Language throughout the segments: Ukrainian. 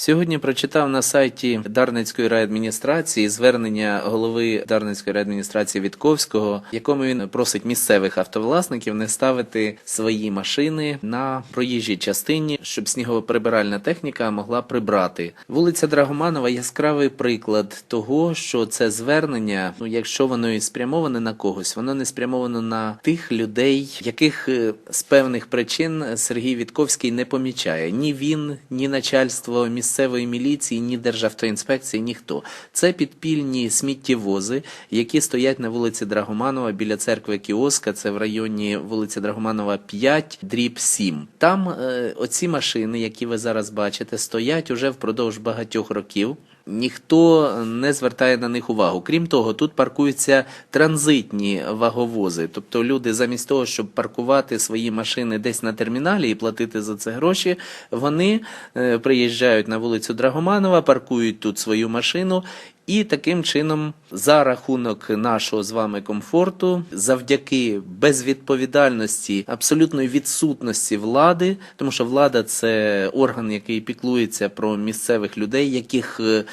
Сьогодні прочитав на сайті Дарницької райадміністрації звернення голови Дарницької райадміністрації Вітковського, якому він просить місцевих автовласників не ставити свої машини на проїжджій частині, щоб сніговоприбиральна техніка могла прибрати. Вулиця Драгоманова яскравий приклад того, що це звернення, ну якщо воно і спрямоване на когось, воно не спрямовано на тих людей, яких е, з певних причин Сергій Вітковський не помічає. Ні він, ні начальство місцевої міліції, ні Державтоінспекції, ніхто. Це підпільні сміттєвози, які стоять на вулиці Драгоманова біля церкви Кіоска. Це в районі вулиці Драгоманова 5, дріб 7. Там е, оці машини, які ви зараз бачите, стоять уже впродовж багатьох років. Ніхто не звертає на них увагу. Крім того, тут паркуються транзитні ваговози. Тобто люди замість того, щоб паркувати свої машини десь на терміналі і платити за це гроші, вони е, приїжджають на вулицю Драгоманова, паркують тут свою машину. І таким чином, за рахунок нашого з вами комфорту, завдяки безвідповідальності, абсолютної відсутності влади, тому що влада це орган, який піклується про місцевих людей, яких е,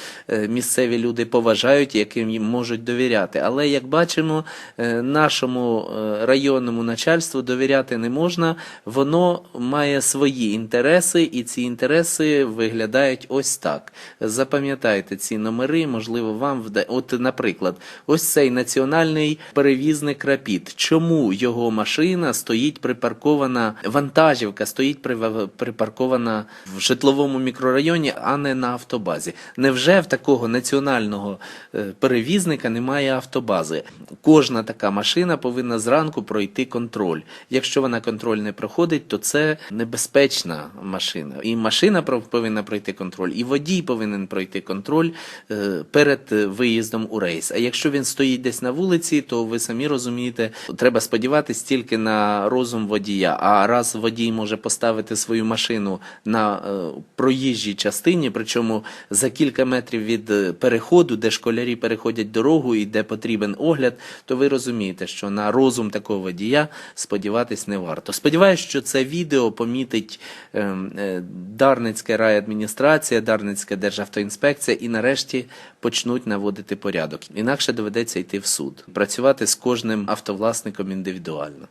місцеві люди поважають, яким їм можуть довіряти. Але як бачимо, е, нашому е, районному начальству довіряти не можна. Воно має свої інтереси, і ці інтереси виглядають ось так. Запам'ятайте ці номери, можливо, вам вда... От, наприклад, ось цей національний перевізник Рапід. Чому його машина стоїть припаркована, вантажівка стоїть припаркована в житловому мікрорайоні, а не на автобазі? Невже в такого національного е, перевізника немає автобази? Кожна така машина повинна зранку пройти контроль. Якщо вона контроль не проходить, то це небезпечна машина. І машина повинна пройти контроль, і водій повинен пройти контроль е, перед е, виїздом у рейс. А якщо він стоїть десь на вулиці, то ви самі розумієте, треба сподіватись тільки на розум водія. А раз водій може поставити свою машину на е, проїжджій частині, причому за кілька метрів від е, переходу, де школярі переходять дорогу і де потрібен огляд, то ви розумієте, що на розум такого водія сподіватись не варто. Сподіваюсь, що це відео помітить ем, Дарницька райадміністрація, Дарницька державтоінспекція і нарешті почнуть наводити порядок. Інакше доведеться йти в суд, працювати з кожним автовласником індивідуально.